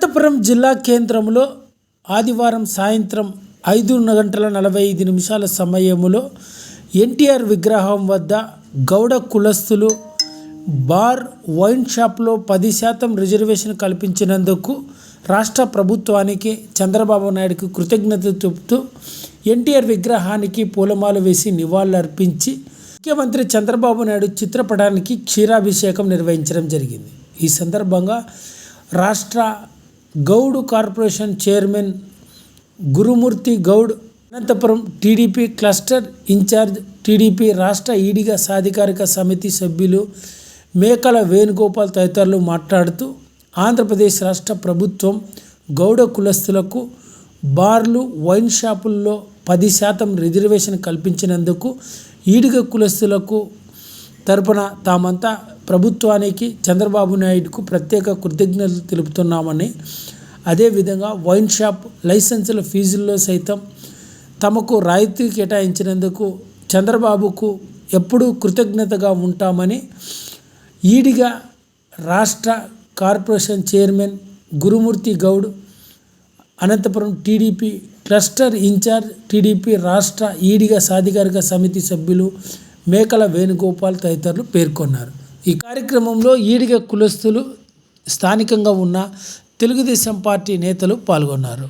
అనంతపురం జిల్లా కేంద్రంలో ఆదివారం సాయంత్రం ఐదు గంటల నలభై ఐదు నిమిషాల సమయంలో ఎన్టీఆర్ విగ్రహం వద్ద గౌడ కులస్తులు బార్ వైన్ షాప్లో పది శాతం రిజర్వేషన్ కల్పించినందుకు రాష్ట్ర ప్రభుత్వానికి చంద్రబాబు నాయుడుకు కృతజ్ఞత చెబుతూ ఎన్టీఆర్ విగ్రహానికి పూలమాల వేసి నివాళులర్పించి ముఖ్యమంత్రి చంద్రబాబు నాయుడు చిత్రపటానికి క్షీరాభిషేకం నిర్వహించడం జరిగింది. ఈ సందర్భంగా రాష్ట్ర Goud corporation chairman Gurumurthy Goud Anantapur TDP cluster incharge TDP రాష్ట్ర ఈడిగ సాధికారిక సమితి సభ్యులు మేకల వేణుగోపాల్ తదితరులు మాట్లాడుతూ ఆంధ్రప్రదేశ్ రాష్ట్ర ప్రభుత్వం గౌడ కులస్తులకు బార్లు వైన్ షాపుల్లో పది శాతం రిజర్వేషన్ కల్పించినందుకు ఈడిగ కులస్తులకు తరపున తామంతా ప్రభుత్వానికి చంద్రబాబు నాయుడుకు ప్రత్యేక కృతజ్ఞతలు తెలుపుతున్నామని అదేవిధంగా వైన్ షాప్ లైసెన్సుల ఫీజుల్లో సైతం తమకు రాయితీ కేటాయించినందుకు చంద్రబాబుకు ఎప్పుడూ కృతజ్ఞతగా ఉంటామని ఈడిగా రాష్ట్ర corporation chairman Gurumurthy Goud Anantapur TDP cluster incharge TDP రాష్ట్ర ఈడిగ సాధికారిక సమితి సభ్యులు మేకల వేణుగోపాల్ తదితరులు పేర్కొన్నారు. ఈ కార్యక్రమంలో ఈడిగ కులస్తులు స్థానికంగా ఉన్న తెలుగుదేశం పార్టీ నేతలు పాల్గొన్నారు.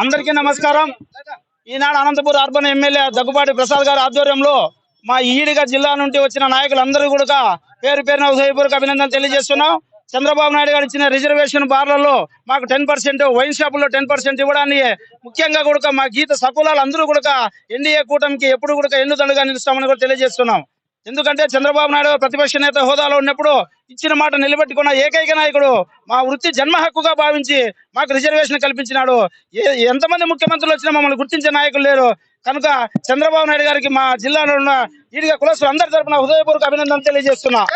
అందరికీ నమస్కారం. ఈనాడు అనంతపురం అర్బన్ ఎమ్మెల్యే దగ్గుబాటి ప్రసాద్ గారి ఆధ్వర్యంలో మా ఈడిగా జిల్లా నుండి వచ్చిన నాయకులందరూ కూడా పేరు పేరున హృదయపూర్వక అభినందన తెలియజేస్తున్నాం. చంద్రబాబు నాయుడు గారు ఇచ్చిన రిజర్వేషన్ బార్లలో మాకు టెన్ పర్సెంట్ వైన్ షాపుల్లో టెన్ పర్సెంట్ ఇవ్వడాన్ని ముఖ్యంగా కూడా మా గీత సకులాలు అందరూ కూడా ఎన్డీఏ కూటమికి ఎప్పుడు కూడా ఎన్నుదండుగా నిలుస్తామని కూడా తెలియజేస్తున్నాం. ఎందుకంటే చంద్రబాబు నాయుడు ప్రతిపక్ష నేత హోదాలో ఉన్నప్పుడు ఇచ్చిన మాట నిలబెట్టుకున్న ఏకైక నాయకుడు మా వృత్తి జన్మ హక్కుగా భావించి మాకు రిజర్వేషన్ కల్పించినాడు. ఏ- ఎంతమంది ముఖ్యమంత్రులు వచ్చినా మమ్మల్ని గుర్తించే నాయకులు లేరు. కనుక చంద్రబాబు నాయుడు గారికి మా జిల్లాలో ఉన్న ఈడిగా కులస్తులు అందరి తరపున హృదయపూర్వక అభినందన తెలియజేస్తున్నా.